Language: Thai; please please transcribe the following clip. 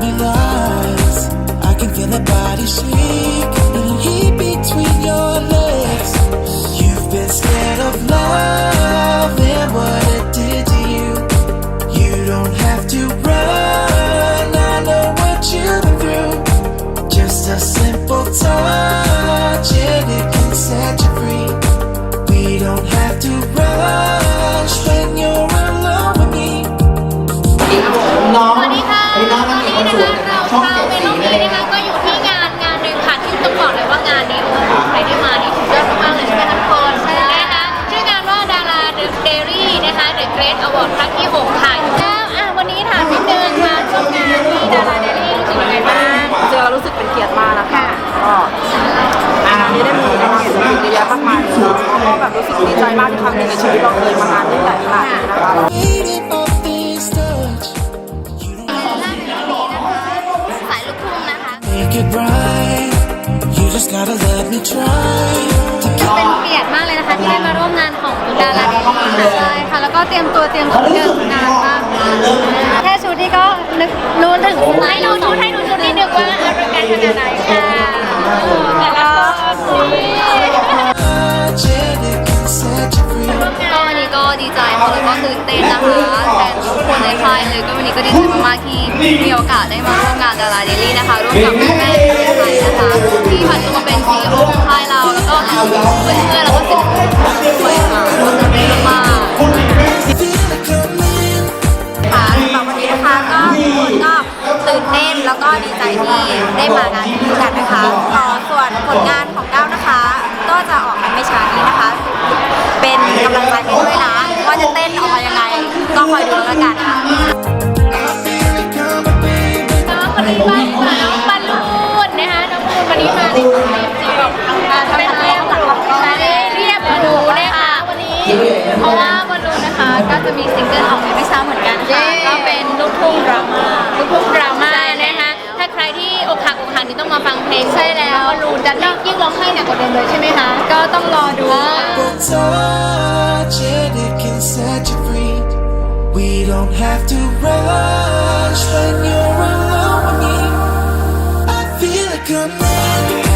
me lies. I can feel the body shake and heat between your legs. ต้องบอกเลยว่างานนี้โอ้โหใครได้มานี่สุดยอดมากๆเลยใช่ไหมคะทุกคนใช่นะคะชื่องานว่าดาราเดอะเดรี่นะคะเดอะเกรทอวอร์ดครั้งที่6ค่ะแล้วอะวันนี้ถามนิดนึงมาช่วงงานที่ดาราเดรี่รู้สึกยังไงบ้างเจอรู้สึกเป็นเกียรติมากนะคะก็งานนี้ได้มีเกียรติเยอะแยะมากมายเลยแล้วก็แบบรู้สึกดีใจมากที่ครั้งหนึ่งในชีวิตเราเคยมางานที่ใหญ่ขนาดนี้นะคะ Waiting off this touch. You don't สายลูกทุ่งนะคะ make it right. You just gotta let me try. To เป็นเกียรติมากเลยนะคะที่ได้มาร่วมงานของดาราเดลี่ใช่ค่ะแล้วก็เตรียมตัวเตรียมชุดเดินงานมากแค่ชุดนี้ก็นึกรู้ถึงให้ดูชุดให้ดูชุดนิดนึงว่าอลังการขนาดไหนค่ะแต่ละคน touch and it can set you free. ก็วันนี้ก็ดีใจค่ะแล้วก็ตื่นเต้นนะคะแต่ทุกคนในค่ายเลยก็วันนี้ก็ดีใจมากๆที่มีโอกาสได้มาร่วมงานดาราเดลี่นะคะร่วมกับแม่ ที่ผันตัวมาเป็นซีอีโอของค่ายเรา แล้วก็เพื่อนๆแล้วก็ศิลปินสวยมากตื่นเต้นมากค่ะสำหรับวันนี้นะคะก็ทุกคนก็ตื่นเต้นแล้วก็ดีใจที่ได้มางานนี้กันนะคะต่อส่วนผลงานของก้าวนะคะ ก็จะออกมาไม่ช้านี้นะคะ เป็นกำลังใจให้ด้วยนะว่าจะเต้นออกมายังไง ก็คอยดูแล้วกันค่ะ มีซิงเกิลออกมาไม่ช้าเหมือนกันค่ะ ก็เป็นลูกทุ่งดราม่าลูกทุ่งดราม่านะคะ ถ้าใครที่อกหักอกหักนี่ต้องมาฟังเพลงใช่แล้วบอลลูนจะยิ่งร้องไห้หนักกว่าเดิมเลยใช่ไหมคะ ก็ต้องรอดู The touch and it can set you free. We don't have to rush when you're alone with me. I feel it coming.